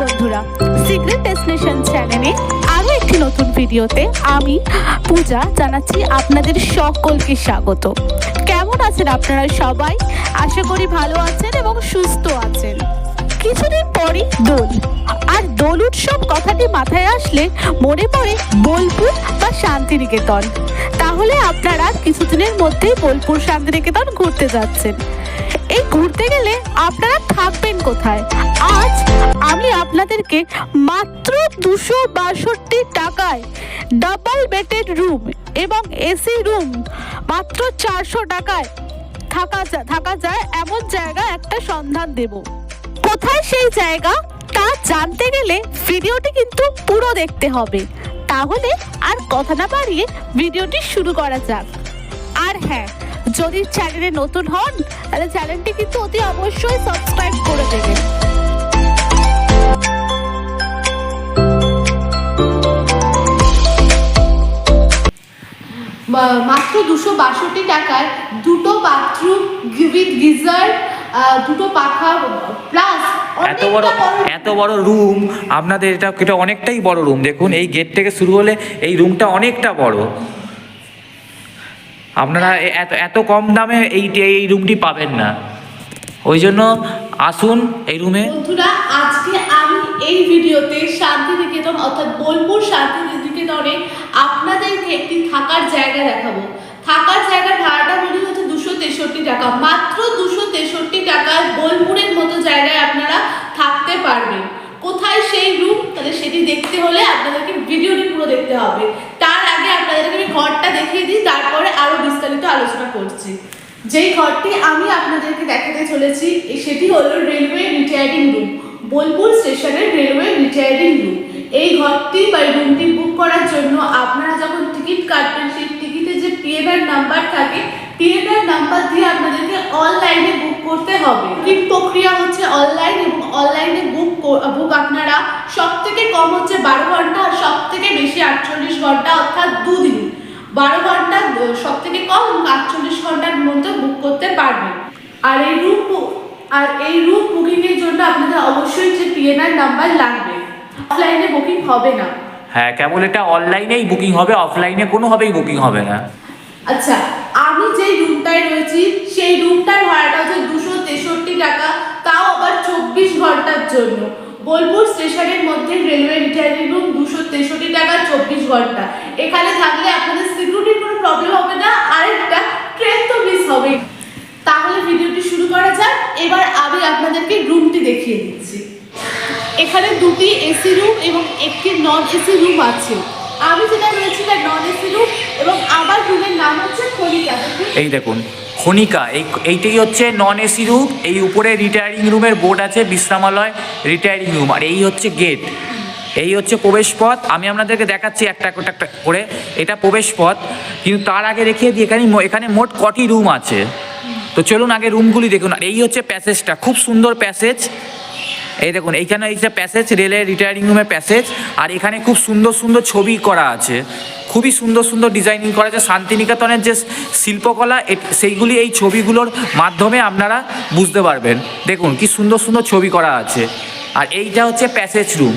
বন্ধুরা secret destination চ্যানেলে আরও একটি নতুন ভিডিওতে আমি, পূজা, জানাচ্ছি আপনাদের সকলকে স্বাগত। কেমন আছেন আপনারা সবাই? আশা করি ভালো আছেন এবং সুস্থ আছেন। কিছুদিন পরই দোল। আর দোল উৎসব কথাটি মাথায় আসলে মনে পড়ে বোলপুর বা শান্তিনিকেতন। তাহলে আপনারা কিছুদিনের মধ্যেই বোলপুর শান্তিনিকেতন ঘুরতে যাচ্ছেন। এই ঘুরতে গেলে আপনারা থাকবেন কোথায়? আজ আমি আপনাদেরকে মাত্র দুশো বাষট্টি টাকায় ডাবল বেডেড রুম এবং এসি রুম মাত্র চারশো টাকায় থাকা যা- থাকা যায় এমন জায়গা একটা সন্ধান দেব। কোথায় সেই জায়গা? তা জানতে গেলে ভিডিওটি কিন্তু পুরো দেখতে হবে। তাহলে আর কথা না বাড়িয়ে ভিডিওটি শুরু করা যাক। আর হ্যাঁ যদি চ্যানেলে নতুন হন তাহলে চ্যানেলটি কিন্তু অতি অবশ্যই সাবস্ক্রাইব করে দেবেন। মাত্র দুশো বাষট্টি টাকায় দুটো বাথরুম উইথ গিজার দুটো পাখা প্লাস এত বড় এত বড় রুম আপনাদের এটা এটা অনেকটাই বড় রুম দেখুন এই গেট থেকে শুরু হলে এই রুমটা অনেকটা বড়। আপনারা এত এত কম দামে এই এই রুমটি পাবেন না। ওই জন্য আসুন এই রুমে বন্ধুরা, আজকে আমি এই ভিডিওতে শান্তিনিকেতন, অর্থাৎ বোলপুর শান্তিনিকেতনে আপনাদেরকে একটি থাকার জায়গা দেখাবো। থাকার জায়গার ভাড়াটা বলি হচ্ছে দুশো তেষট্টি টাকা। মাত্র দুশো তেষট্টি টাকায় বোলপুরের মতো জায়গায় আপনারা থাকতে পারবেন। কোথায় সেই রুম তাহলে সেটি দেখতে হলে আপনাদেরকে ভিডিওটি পুরো দেখতে হবে। আপনাদেরকে আমি ঘরটা দেখিয়ে দিই, তারপরে আরও বিস্তারিত আলোচনা করছি। যেই ঘরটি আমি আপনাদেরকে দেখাতে চলেছি সেটি হলো রেলওয়ে রিটায়ারিং রুম, বোলপুর স্টেশনের রেলওয়ে রিটায়ারিং রুম। এই ঘরটি বা রুমটি বুক করার জন্য আপনারা যখন টিকিট কাটবেন, সেই টিকিটে যে পিএনআর নাম্বার থাকে পিএনআর নাম্বার দিয়ে আপনাদেরকে অনলাইনে বুক করতে হবে। বুকিং প্রক্রিয়া হচ্ছে অনলাইন এবং অনলাইনে বুক বুক আপনারা সব থেকে কম হচ্ছে বারো ঘণ্টা আর সব থেকে বেশি আটচল্লিশ ঘণ্টা অর্থাৎ দুদিন। বারো ঘণ্টা সব থেকে কম আটচল্লিশ ঘণ্টার মধ্যে বুক করতে পারবেন। আর এই রুম আর এই রুম বুকিংয়ের জন্য আপনাদের অবশ্যই যে পিএনআর নাম্বার লাগবে। অফলাইনে বুকিং হবে না। হ্যাঁ কেবল এটা অনলাইনেই বুকিং হবে অফলাইনে কোনোভাবেই বুকিং হবে না। আচ্ছা আমি যেই রুমটায় রয়েছি সেই রুমটার ভাড়াটা হচ্ছে দুশো তেষট্টি টাকা তাও আবার চব্বিশ ঘণ্টার জন্য। বোলপুর স্টেশনের মধ্যে রেলওয়ে রিটায়ারিং রুম দুশো তেষট্টি টাকা চব্বিশ ঘণ্টা। এখানে থাকলে আপনাদের সিকিউরিটির কোনো প্রবলেম হবে না, আরেকটা ট্রেন তো মিস হবে তাহলে ভিডিওটি শুরু করা যাক। এবার আমি আপনাদেরকে রুমটি দেখিয়ে দিচ্ছি। এখানে দুটি এসি রুম এবং একটি নন এসি রুম আছে। আমি যেটা রয়েছি নন এসি রুম এবং আমার রুমের নাম হচ্ছে খনিকা এই দেখুন খনিকা, এই এইটাই হচ্ছে নন এসি রুম এই উপরে রিটায়ারিং রুমের বোর্ড আছে, বিশ্রামালয় রিটায়ারিং রুম আর এই হচ্ছে গেট এই হচ্ছে প্রবেশ পথ আমি আপনাদেরকে দেখাচ্ছি একটা একটা করে, এটা প্রবেশ পথ কিন্তু তার আগে রেখে দিই, এখানে এখানে মোট কটি রুম আছে। তো চলুন আগে রুমগুলি দেখুন, আর এই হচ্ছে প্যাসেজটা খুব সুন্দর প্যাসেজ এই দেখুন, এইখানে এইটা প্যাসেজ রেলের রিটায়ারিং রুমের প্যাসেজ আর এখানে খুব সুন্দর সুন্দর ছবি করা আছে। খুবই সুন্দর সুন্দর ডিজাইনিং করা আছে। শান্তিনিকেতনের যে শিল্পকলা সেইগুলি এই ছবিগুলোর মাধ্যমে আপনারা বুঝতে পারবেন। দেখুন, কি সুন্দর সুন্দর ছবি করা আছে। আর এইটা হচ্ছে প্যাসেজ রুম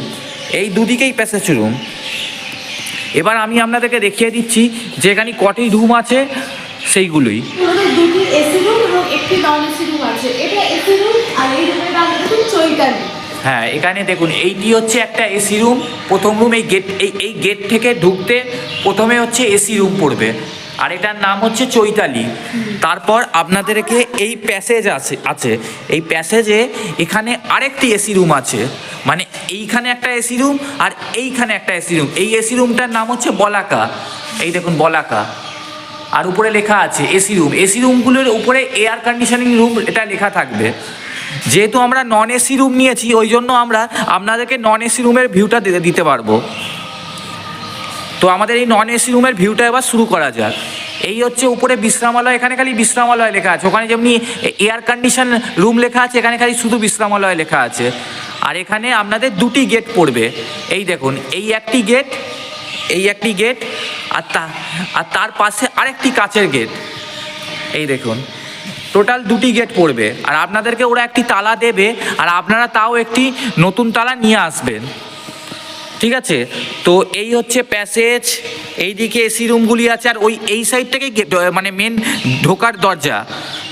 এই দুদিকেই প্যাসেজ রুম এবার আমি আপনাদেরকে দেখিয়ে দিচ্ছি যে এখানে কটি রুম আছে, সেইগুলোই। দুটি এসি রুম এবং একটি নন এসি রুম আছে। এটা এসি রুম আর এই রুমের নাম হচ্ছে চৈতালি। হ্যাঁ এখানে দেখুন, এইটি হচ্ছে একটা এসি রুম প্রথম রুম এই গেট এই এই গেট থেকে ঢুকতে প্রথমে হচ্ছে এসি রুম পড়বে। আর এটার নাম হচ্ছে চৈতালি। তারপর আপনাদেরকে এই প্যাসেজ আছে আছে। এই প্যাসেজে এখানে আরেকটি এসি রুম আছে। মানে এইখানে একটা এসি রুম আর এইখানে একটা এসি রুম এই এসি রুমটার নাম হচ্ছে বলাকা। এই দেখুন, বলাকা। আর উপরে লেখা আছে এসি রুম এসি রুমগুলোর উপরে এয়ার কন্ডিশনিং রুম এটা লেখা থাকবে। যেহেতু আমরা নন এসি রুম নিয়েছি, ওই জন্য আমরা আপনাদেরকে নন এসি রুমের ভিউটা দিতে পারব। তো আমাদের এই নন এসি রুমের ভিউটা এবার শুরু করা যাক। এই হচ্ছে উপরে বিশ্রামালয়, এখানে খালি বিশ্রামালয় লেখা আছে। ওখানে যেমনি এয়ার কন্ডিশন রুম লেখা আছে, এখানে খালি শুধু বিশ্রামালয় লেখা আছে। আর এখানে আপনাদের দুটি গেট পড়বে। এই দেখুন, এই একটি গেট এই একটি গেট আর তা, আর তার পাশে আরেকটি কাচের গেট এই দেখুন টোটাল দুটি গেট পড়বে। আর আপনাদেরকে ওরা একটি তালা দেবে, আর আপনারা তাও একটি নতুন তালা নিয়ে আসবেন। ঠিক আছে? তো এই হচ্ছে প্যাসেজ এইদিকে এসি রুমগুলি আছে, আর ওই, এই সাইড থেকে মানে মেন ঢোকার দরজা।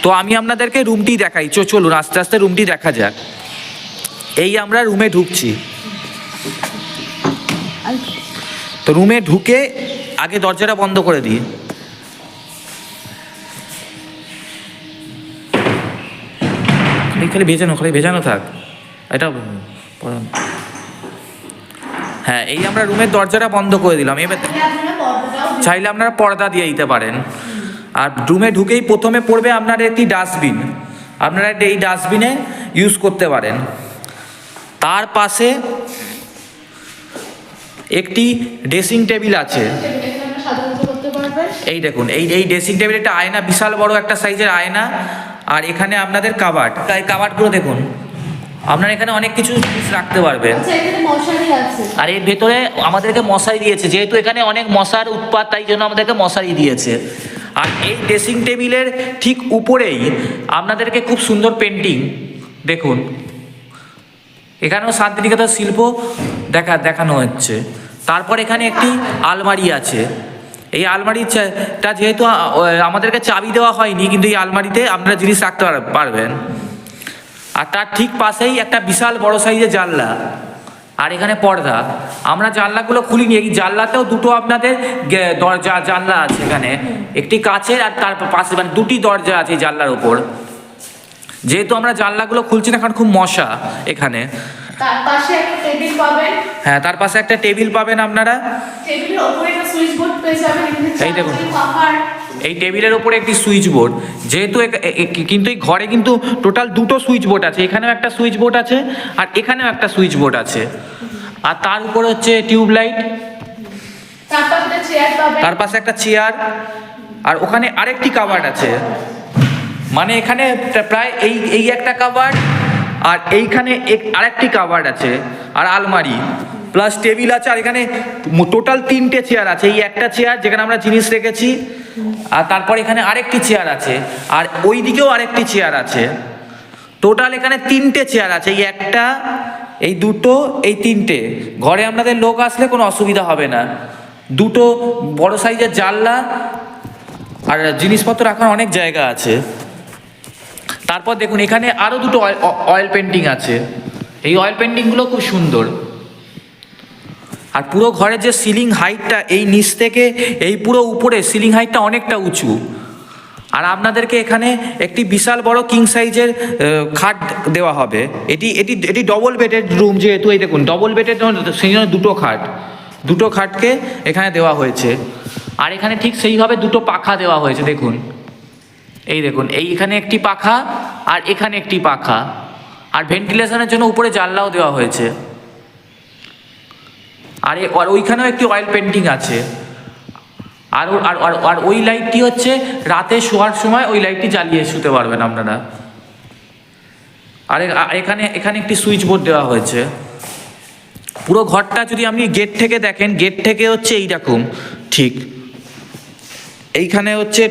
তো আমি আপনাদেরকে রুমটি দেখাই। চো, চলুন, আস্তে আস্তে রুমটি দেখা যাক। এই আমরা রুমে ঢুকছি। তো রুমে ঢুকে আগে দরজাটা বন্ধ করে দিই। খালি ভেজানো খালি ভেজানো থাক। এটা হ্যাঁ এই আমরা রুমের দরজাটা বন্ধ করে দিলাম। এবার। চাইলে আপনারা পর্দা দিয়ে দিতে পারেন। আর রুমে ঢুকেই প্রথমে পড়বে আপনার একটি ডাস্টবিন। আপনারা এই ডাস্টবিনে ইউজ করতে পারেন। তার পাশে একটি ড্রেসিং টেবিল আছে। এই দেখুন এই এই ড্রেসিং টেবিল একটা আয়না বিশাল বড় একটা সাইজের আয়না। আর এখানে আপনাদের কাবাট তাই কাবাটগুলো দেখুন। আপনারা এখানে অনেক কিছু জিনিস রাখতে পারবেন। আচ্ছা আর এর ভেতরে আমাদেরকে মশারি দিয়েছে। যেহেতু এখানে অনেক মশার উৎপাত তাই জন্য আমাদেরকে মশারি দিয়েছে। আর এই ড্রেসিং টেবিলের ঠিক উপরেই আপনাদেরকে খুব সুন্দর পেন্টিং দেখুন। এখানেও শান্তিনিকেতন শিল্প দেখা দেখানো হচ্ছে। তারপর এখানে একটি আলমারি আছে। এই আলমারিটা যেহেতু আমাদেরকে চাবি দেওয়া হয়নি, কিন্তু এই আলমারিতে আপনারা জিনিস রাখতে পার- পারবেন। আর তার ঠিক পাশেই একটা বিশাল বড় সাইজের জানলা। আর এখানে পর্দা। আমরা জানলাগুলো খুলিনি, এই জানলাতেও দুটো আপনাদের দরজা, জানলা আছে এখানে। একটি কাচের আর তার পাশে মানে দুটি দরজা আছে জানলার উপর যেহেতু আমরা জানলাগুলো খুলছি না, কারণ খুব মশা এখানে। তার পাশে একটা টেবিল পাবেন। হ্যাঁ তার পাশে একটা টেবিল পাবেন আপনারা। টেবিলের ওপরে একটা সুইচ বোর্ড পেয়ে যাবেন এই দেখুন। এই টেবিলের ওপরে একটি সুইচ বোর্ড যেহেতু কিন্তু এই ঘরে কিন্তু টোটাল দুটো সুইচ বোর্ড আছে। এখানেও একটা সুইচ বোর্ড আছে আর এখানেও একটা সুইচ বোর্ড আছে। আর তার উপরে হচ্ছে টিউবলাইট। তার পাশে একটা চেয়ার আর ওখানে আরেকটি কাবার্ড আছে। মানে এখানে প্রায় এই এই একটা কাবার্ড আর এইখানে এক আরেকটি কাবার্ড আছে, আর আলমারি। প্লাস টেবিল আছে, আর এখানে টোটাল তিনটে চেয়ার আছে। এই একটা চেয়ার যেখানে আমরা জিনিস রেখেছি, আর তারপর এখানে আরেকটি চেয়ার আছে, আর ওই দিকেও আরেকটি চেয়ার আছে। টোটাল এখানে তিনটে চেয়ার আছে, এই একটা, এই দুটো, এই তিনটে। ঘরে আপনাদের লোক আসলে কোনো অসুবিধা হবে না। দুটো বড় সাইজের জানলা, আর জিনিসপত্র রাখার অনেক জায়গা আছে। তারপর দেখুন, এখানে আরও দুটো অয়েল পেন্টিং আছে। এই অয়েল পেন্টিংগুলো খুব সুন্দর। আর পুরো ঘরের যে সিলিং হাইটটা এই নিচ থেকে এই পুরো উপরে সিলিং হাইটটা অনেকটা উঁচু। আর আপনাদেরকে এখানে একটি বিশাল বড় কিং সাইজের খাট দেওয়া হবে। এটি এটি এটি ডবল বেডের রুম যেহেতু, এই দেখুন ডবল বেডের সেই জন্য দুটো খাট। দুটো খাটকে এখানে দেওয়া হয়েছে। আর এখানে ঠিক সেইভাবে দুটো পাখা দেওয়া হয়েছে, দেখুন। এই দেখুন এই এখানে একটি পাখা আর এখানে একটি পাখা। আর ভেন্টিলেশনের জন্য উপরে জানলাও দেওয়া হয়েছে। আর আর ওইখানেও একটি অয়েল পেন্টিং আছে। আর আর আর ওই লাইটটি হচ্ছে রাতে শোয়ার সময় ওই লাইটটি জ্বালিয়ে শুতে পারবেন আপনারা। আর এখানে এখানে একটি সুইচ বোর্ড দেওয়া হয়েছে। পুরো ঘরটা যদি আপনি গেট থেকে দেখেন গেট থেকে হচ্ছে এইরকম ঠিক। এইখানে হচ্ছে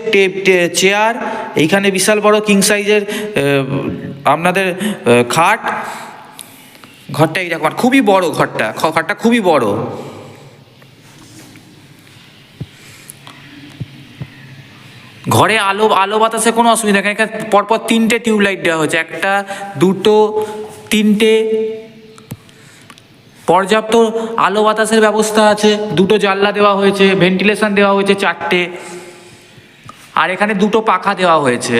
চেয়ার, এইখানে বিশাল বড় কিং সাইজের আপনাদের খাট। ঘরটা এইরকম আর খুবই বড় ঘরটা ঘরটা খুবই বড়। ঘরে আলো আলো বাতাসে কোনো অসুবিধা নেই, এখানে পরপর তিনটে টিউবলাইট দেওয়া হয়েছে, একটা, দুটো, তিনটে। পর্যাপ্ত আলো বাতাসের ব্যবস্থা আছে, দুটো জানলা দেওয়া হয়েছে, ভেন্টিলেশন দেওয়া হয়েছে, চারটে। আর এখানে দুটো পাখা দেওয়া হয়েছে।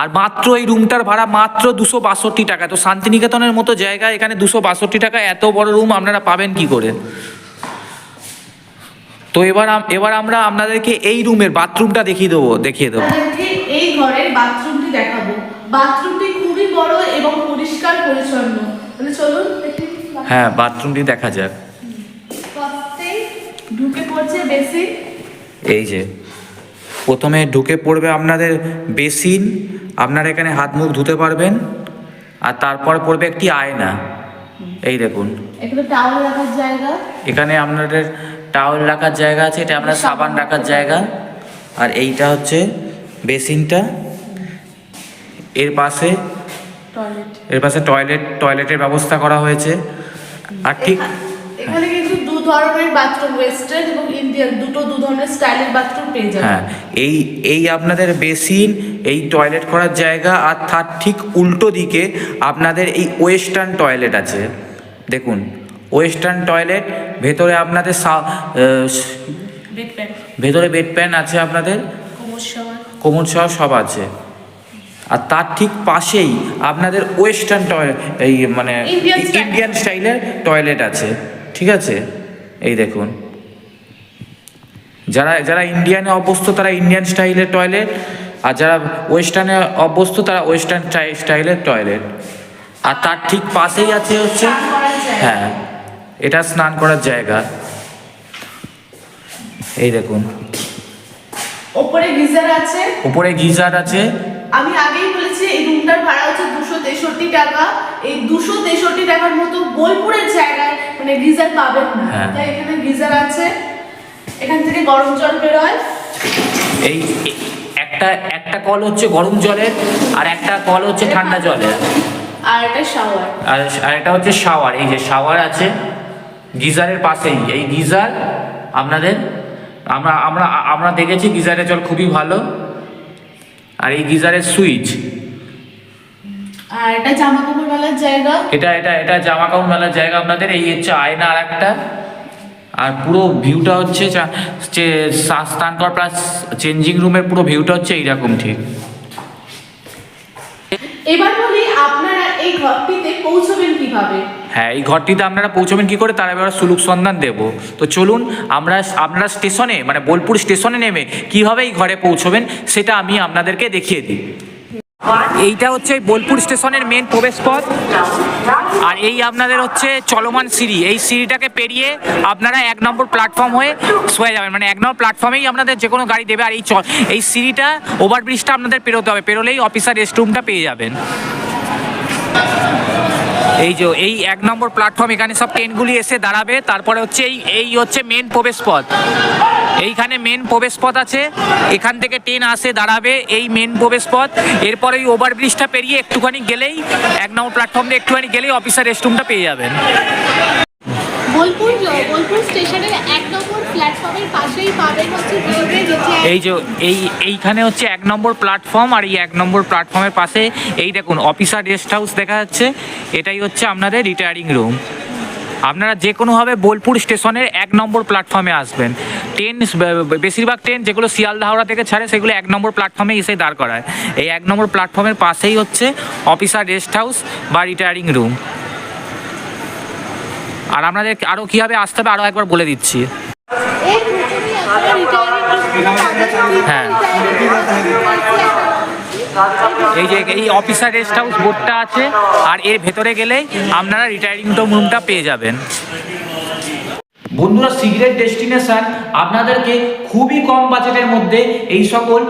আর মাত্র এই রুমটার ভাড়া মাত্র দুশো বাষট্টি টাকা। তো শান্তিনিকেতনের মতো জায়গা এখানে দুশো বাষট্টি টাকা এত বড় রুম আপনারা পাবেন কি করে? তো এবার এবার আমরা আপনাদেরকে এই রুমের বাথরুমটা দেখিয়ে দেবো দেখিয়ে দেবো। এই ঘরের বাথরুমটি দেখাবো। বাথরুমটি খুবই বড় এবং পরিষ্কার পরিচ্ছন্ন। তাহলে চলুন হ্যাঁ বাথরুমটি দেখা যাক। ঢুকে পড়ছে বেসিন এই যে প্রথমে ঢুকে পড়বে আপনাদের বেসিন আপনারা এখানে হাত মুখ ধুতে পারবেন আর তারপর পড়বে একটি আয়না। এই দেখুন। এখানে রাখার জায়গা? এখানে আপনাদের টাওয়েল রাখার জায়গা আছে এটা আপনার সাবান রাখার জায়গা। আর এইটা হচ্ছে বেসিনটা। এর পাশে এর পাশে টয়লেট টয়লেটের ব্যবস্থা করা হয়েছে। আর ঠিক ধরনের বাথরুম ওয়েস্টার্ন এবং ইন্ডিয়ান দুটো দু ধরনের স্টাইলের বাথরুম পেয়ে যাবেন। হ্যাঁ এই এই আপনাদের বেসিন এই টয়লেট করার জায়গা আর তার ঠিক উল্টো দিকে আপনাদের এই ওয়েস্টার্ন টয়লেট আছে। দেখুন ওয়েস্টার্ন টয়লেট ভেতরে আপনাদের ভেতরে বেড প্যান আছে আপনাদের। কোমর সহ। সব আছে। আর তার ঠিক পাশেই আপনাদের ওয়েস্টার্ন টয়লেট এই মানে ইন্ডিয়ান স্টাইলের টয়লেট আছে। ঠিক আছে? এই দেখুন। যারা যারা ইন্ডিয়ানে অভ্যস্ত তারা ইন্ডিয়ান স্টাইলের টয়লেট আর যারা ওয়েস্টার্নে অভ্যস্ত তারা ওয়েস্টার্ন স্টাইলের টয়লেট আর তার ঠিক পাশেই আছে হচ্ছে। হ্যাঁ এটা স্নান করার জায়গা। এই দেখুন। ওপরে গিজার আছে। উপরে গিজার আছে। আমি আগেই বলেছি এই রুমটার ভাড়া হচ্ছে দুশো তেষট্টি টাকা। এই দুশো তেষট্টি টাকার মতো বোলপুরের জায়গায় মানে গিজার পাবেন না। হ্যাঁ। তাই এখানে গিজার আছে। এখান থেকে গরম জল বেরোয়। এই একটা একটা কল হচ্ছে গরম জলের আর একটা কল হচ্ছে ঠান্ডা জলের। আর এটা শাওয়ার। আর আর এটা হচ্ছে শাওয়ার। এই যে শাওয়ার আছে গিজারের পাশেই। এই গিজার আপনাদের আমরা আমরা আমরা দেখেছি গিজারের জল খুবই ভালো। আর এই গিজারের সুইচ আর এটা জামা কাপড় মেলার জায়গা? এটা এটা এটা জামা কাপড় মেলার জায়গা আপনাদের এই হচ্ছে আয়না আর একটা আর পুরো ভিউটা হচ্ছে যে প্লাস চেঞ্জিং রুমের পুরো ভিউটা হচ্ছে এইরকম ঠিক। এবার বলি আপনারা এই ঘরটিতে পৌঁছবেন কীভাবে? হ্যাঁ এই ঘরটিতে আপনারা পৌঁছবেন কি করে? তার এবার সুলুক সন্ধান দেব। তো চলুন আমরা আপনারা স্টেশনে মানে বোলপুর স্টেশনে নেমে কীভাবে এই ঘরে পৌঁছবেন সেটা আমি আপনাদেরকে দেখিয়ে দিই। এইটা হচ্ছে বোলপুর স্টেশনের মেন প্রবেশ পথ আর এই আপনাদের হচ্ছে চলমান সিঁড়ি। এই সিঁড়িটাকে পেরিয়ে আপনারা এক নম্বর প্ল্যাটফর্ম হয়ে শোয়া যাবেন। মানে এক নম্বর প্ল্যাটফর্মেই আপনাদের যে কোনো গাড়ি দেবে। আর এই এই সিঁড়িটা ওভারব্রিজটা আপনাদের পেরোতে হবে। পেরোলেই অফিসার রেস্টরুমটা পেয়ে যাবেন। এই যে, এই এক নম্বর প্ল্যাটফর্ম এখানে সব ট্রেনগুলি এসে দাঁড়াবে। তারপরে হচ্ছে এই এই হচ্ছে মেন প্রবেশ পথ এইখানে মেন প্রবেশ পথ আছে। এখান থেকে ট্রেন আসে, দাঁড়াবে এই মেন প্রবেশ পথ এরপর ওই ওভারব্রিজটা পেরিয়ে একটুখানি গেলেই, এক নম্বর প্ল্যাটফর্ম দিয়ে একটুখানি গেলেই অফিসার রেস্টরুমটা পেয়ে যাবেন। বোলপুর বোলপুর স্টেশনের এক নম্বর প্ল্যাটফর্মের পাশেই পাবেন হচ্ছে এই যে, এই, এইখানে হচ্ছে এক নম্বর প্ল্যাটফর্ম আর এই এক নম্বর প্ল্যাটফর্মের পাশে, এই দেখুন অফিসার রেস্ট হাউস দেখা যাচ্ছে। এটাই হচ্ছে আপনাদের রিটায়ারিং রুম আপনারা যে কোনোভাবে বোলপুর স্টেশনের এক নম্বর প্ল্যাটফর্মে আসবেন। ট্রেন বেশিরভাগ ট্রেন যেগুলো শিয়ালদা হাওড়া থেকে ছাড়ে, সেগুলো এক নম্বর প্ল্যাটফর্মে এসে দাঁড় করায়। এই এক নম্বর প্ল্যাটফর্মের পাশেই হচ্ছে অফিসার রেস্ট হাউস বা রিটায়ারিং রুম আর আপনাদের আরও কীভাবে আসতে হবে আরও একবার বলে দিচ্ছি হ্যাঁ। এই যে এই অফিসার রেস্ট হাউস বোর্ডটা আছে, আর এর ভেতরে গেলেই আপনারা রিটায়ারিং রুমটা পেয়ে যাবেন বন্ধুরা সিগারেট ডেস্টিনেশন আপনাদেরকে খুবই কম বাজেটের মধ্যে এই সকল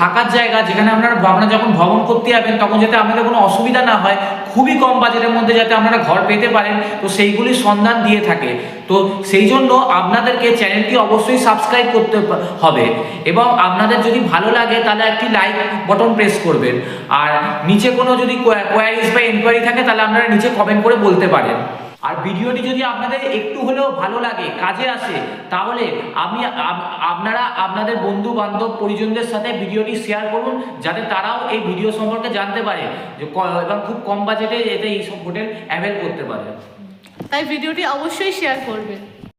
থাকার জায়গা, যেখানে আপনারা আপনারা যখন ভ্রমণ করতে যাবেন, তখন যাতে আপনাদের কোনো অসুবিধা না হয় খুবই কম বাজেটের মধ্যে যাতে আপনারা ঘর পেতে পারেন, তো সেইগুলি সন্ধান দিয়ে থাকে। তো সেই জন্য আপনাদেরকে চ্যানেলটি অবশ্যই সাবস্ক্রাইব করতে হবে। এবং আপনাদের যদি ভালো লাগে, তাহলে একটি লাইক বটন প্রেস করবেন। আর নিচে কোনো যদি কোয়ারিজ বা এনকোয়ারি থাকে, তাহলে আপনারা নিচে কমেন্ট করে বলতে পারেন। আর ভিডিওটি যদি আপনাদের একটু হলেও ভালো লাগে, কাজে আসে, তাহলে আমি আপনারা, আপনাদের বন্ধু বান্ধব পরিজনদের সাথে ভিডিওটি শেয়ার করুন, যাতে তারাও এই ভিডিও সম্পর্কে জানতে পারে যে এবং খুব কম বাজেটে এতে এইসব হোটেল অ্যাভেল করতে পারে। তাই ভিডিওটি অবশ্যই শেয়ার করবেন।